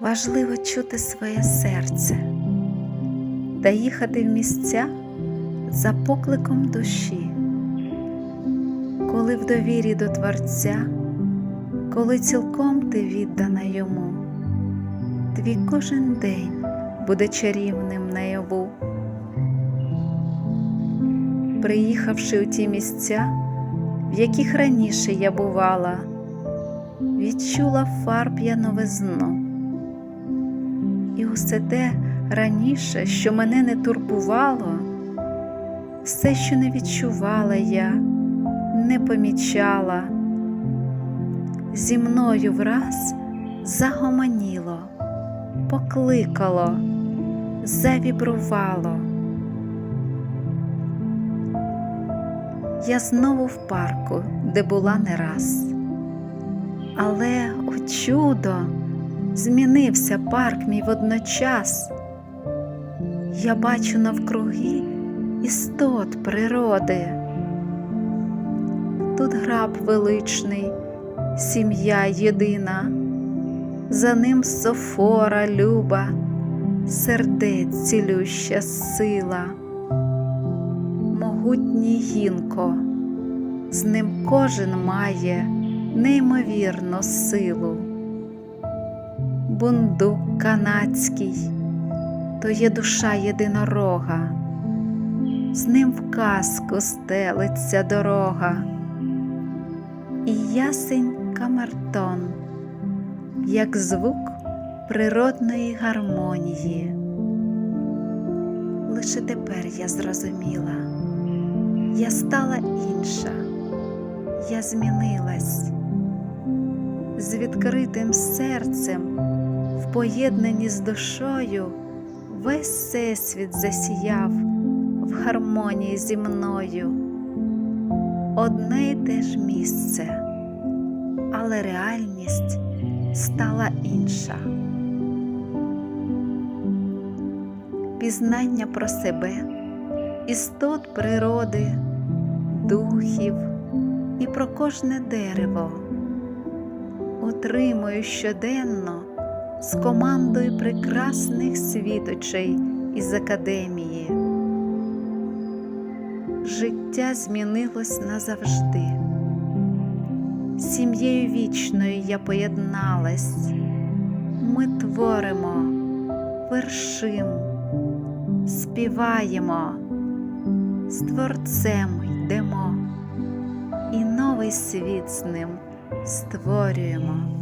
Важливо чути своє серце та їхати в місця за покликом душі, коли в довірі до Творця, коли цілком ти віддана йому, твій кожен день буде чарівним наяву. Приїхавши у ті місця, в яких раніше я бувала, відчула фарб я новизну. І усе те раніше, що мене не турбувало, все, що не відчувала я, не помічала, зі мною враз загомоніло, покликало, завібрувало. Я знову в парку, де була не раз. Але, о чудо, змінився парк мій водночас. Я бачу навкруги істот природи. Тут граб величний, сім'я єдина, за ним софора люба, сердець цілюща сила, могутній гінко, з ним кожен має неймовірну силу. Бундук канадський, то є душа єдинорога, з ним в казку стелиться дорога, і ясень камертон, як звук природної гармонії. Лише тепер я зрозуміла, я стала інша, я змінилась. З відкритим серцем, в поєднанні з душою, весь всесвіт засіяв в гармонії зі мною. Одне й те ж місце, але реальність стала інша. Пізнання про себе, істот природи, духів і про кожне дерево отримую щоденно з командою прекрасних світочей із академії. Життя змінилось назавжди. Сім'єю вічною я поєдналась. Ми творимо, вершим, співаємо, з Творцем йдемо і новий світ з ним створюємо.